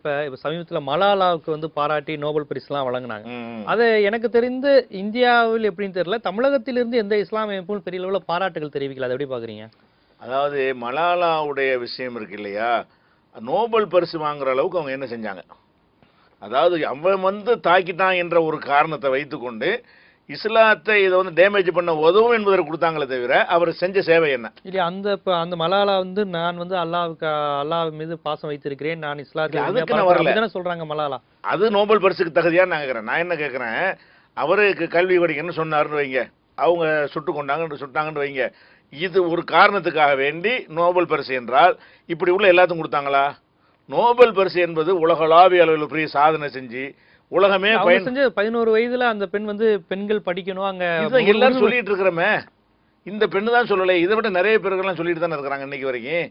இப்ப இப்ப சமீபத்துல மலாலாவுக்கு வந்து பாராட்டி நோபல் பரிசுலாம் வழங்குனாங்க. ம். அது எனக்கு தெரிந்து இந்தியாவில் எப்படின்னு தெரியல தமிழகத்திலிருந்து எந்த இஸ்லாமிய அமைப்பும் பெரிய அளவுல பாராட்டுகள் தெரிவிக்கல. அதை எப்படி பாக்குறீங்க? அதாவது மலாலாவுடைய விஷயம் இருக்கு இல்லையா? நோபல் பரிசு வாங்குற அளவுக்கு அவங்க என்ன செஞ்சாங்க? அதாவது அவன் வந்து தாக்கிட்டான் என்ற ஒரு காரணத்தை வைத்துக்கொண்டு இஸ்லாத்தை இதை வந்து டேமேஜ் பண்ண உதவும் என்பதற்கு கொடுத்தாங்களே தவிர அவர் செஞ்ச சேவை என்ன? இல்லையா அந்த இப்ப அந்த மலாலா வந்து நான் வந்து அல்லாவுக்கு அல்லாஹ் மீது பாசம் வைத்திருக்கிறேன் நான் இருந்து அதுக்கு சொல்றாங்க மலாலா. அது நோபல் பரிசுக்கு தகுதியான்னு நான் கேட்குறேன் நான் என்ன கேட்குறேன் அவருக்கு கல்வி படிக்கணும்னு சொன்னாருன்னு வைங்க. அவங்க சுட்டு கொண்டாங்கன்னு சுட்டாங்கன்னு வைங்க. இது ஒரு காரணத்துக்காக வேண்டி நோபல் பரிசு என்றால் இப்படி உள்ள எல்லாத்துக்கும் கொடுத்தாங்களா? நோபல் பரிசு என்பது உலகளாவிய அளவில் பெரிய சாதனை செஞ்சு உலகமே பயன் செஞ்ச பதினோரு வயதுல அந்த பெண் வந்து பெண்கள் படிக்கணும் அங்க எல்லாரும் சொல்லிட்டு இருக்கிறோமே. இந்த பெண்ணு தான் சொல்லலை. இதை விட நிறைய பேர்கள்லாம் சொல்லிட்டு தானே இருக்கிறாங்க இன்னைக்கு வரைக்கும்.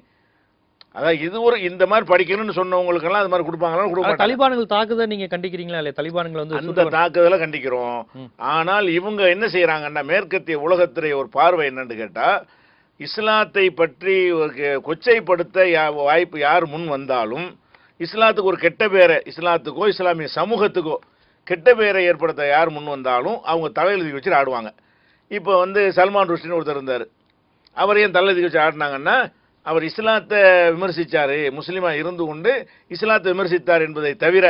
அதான் இது ஒரு இந்த மாதிரி படிக்கணும்னு சொன்னவங்களுக்கெல்லாம் அது மாதிரி கொடுப்பாங்களா கொடுக்க தலிபான்கள் தாக்குதலை நீங்க கண்டிக்கிறீங்களா இல்லையா? தலிபான்கள் வந்து அந்த தாக்குதலை கண்டிக்கிறோம். ஆனால் இவங்க என்ன செய்யறாங்கன்னா மேற்கத்திய உலகத்துடைய ஒரு பார்வை என்னன்னு கேட்டா இஸ்லாத்தை பற்றி கொச்சைப்படுத்த வாய்ப்பு யார் முன் வந்தாலும் இஸ்லாத்துக்கு ஒரு கெட்ட பேரை இஸ்லாத்துக்கோ இஸ்லாமிய சமூகத்துக்கோ கெட்ட பேரை ஏற்படுத்த யார் முன் வந்தாலும் அவங்க தலையெழுதி வச்சு ஆடுவாங்க. இப்போ வந்து சல்மான் ருஷ்டின்னு ஒருத்தர் இருந்தார். அவர் ஏன் தலையெழுதி வச்சு ஆடினாங்கன்னா அவர் இஸ்லாத்தை விமர்சித்தார் முஸ்லீமாக இருந்து கொண்டு இஸ்லாத்தை விமர்சித்தார் என்பதை தவிர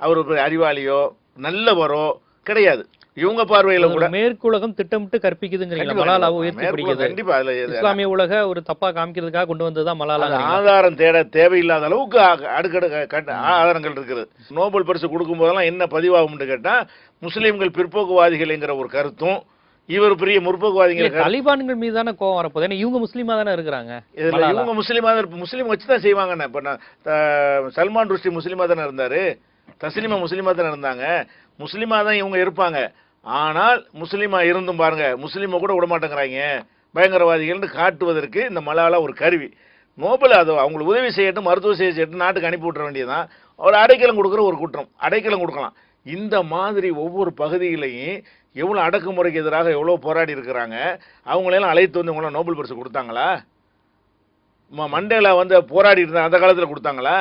அவர் ஒரு அறிவாளியோ நல்லவரோ கிடையாது. இவங்க பார்வையில கூட மேற்குலகம் திட்டமிட்டு கற்பிக்குதுங்கிறீங்களா கண்டிப்பா. உயர்த்தி பிடிக்குது. கண்டிப்பா அதுல இஸ்லாமிய உலக ஒரு தப்பா காமிக்கிறதுக்காக கொண்டு வந்ததுதான் மலாலா ஆதாரம் தேட தேவையில்லாத அளவுக்கு அடுக்கடுக்கு ஆதாரங்கள் இருக்குது. நோபல் பரிசு கொடுக்கும் போதெல்லாம் என்ன பதிவாகும்னு கேட்டா முஸ்லீம்கள் பிற்போக்குவாதிகள்ங்கிற ஒரு கருத்தும் இவர் பெரிய முற்போக்குவாதிங்கிற கருத்து தலிபான்கள் மீது தானே கோவம் வரப்போகுது. ஏன்னா இவங்க முஸ்லீமா தானே இருக்கிறாங்க இதுல மலாலா. இவங்க முஸ்லீமா தான் முஸ்லீம் வச்சு தான் செய்வாங்கண்ணே. இப்போ நான் சல்மான் ருஷ்டி முஸ்லீமா தானே இருந்தாரு. தஸ்லிமா முஸ்லீமாக தான் இருந்தாங்க. முஸ்லீமாக தான் இவங்க இருப்பாங்க. ஆனால் முஸ்லீமாக இருந்தும் பாருங்கள் முஸ்லீமை கூட விடமாட்டேங்கிறாங்க பயங்கரவாதிகள்னு காட்டுவதற்கு இந்த மலாலா ஒரு கருவி. நோபல் அது அவங்களுக்கு உதவி செய்யட்டும் மருத்துவ செய்ய செய்யட்டும் நாட்டுக்கு அனுப்பி விட்ற வேண்டியதுதான். ஒரு அடைக்கலம் கொடுக்குற ஒரு குற்றம். அடைக்கலம் கொடுக்கலாம். இந்த மாதிரி ஒவ்வொரு பகுதியிலையும் எவ்வளோ அடக்குமுறைக்கு எதிராக எவ்வளோ போராடி இருக்கிறாங்க. அவங்களெல்லாம் அழைத்து வந்து இவங்களாம் நோபல் பரிசு கொடுத்தாங்களா? மண்டேலா வந்து போராடி இருந்தா அந்த காலத்தில் கொடுத்தாங்களா?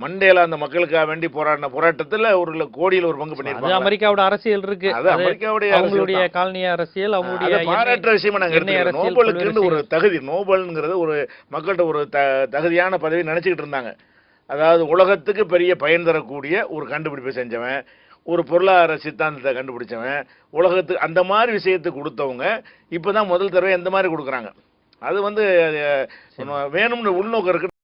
மண்டேலா அந்த மக்களுக்காக வேண்டி போராடின போராட்டத்தில் ஒரு கோடியில் ஒரு பங்கு அது பண்ணியிருப்பாங்க அமெரிக்காவோட அரசியல் இருக்கு. அது அமெரிக்காவுடைய அவங்களுடைய தான். காலனிய அரசியல் அவங்களுடைய பாராட்டுற விஷயமா நாங்க பல்வேறு ஒரு தகுதி நோபல்ங்கிறது ஒரு மக்கள்கிட்ட ஒரு தகுதியான பதவி நினைச்சுக்கிட்டு இருந்தாங்க. அதாவது உலகத்துக்கு பெரிய பயன் தரக்கூடிய ஒரு கண்டுபிடிப்பை செஞ்சவன் ஒரு பொருளாதார சித்தாந்தத்தை கண்டுபிடிச்சவன் உலகத்துக்கு அந்த மாதிரி விஷயத்தை கொடுத்தவங்க இப்பதான் முதல் தடவை எந்த மாதிரி கொடுக்குறாங்க. அது வந்து வேணும்னு உள்நோக்கம் இருக்கு.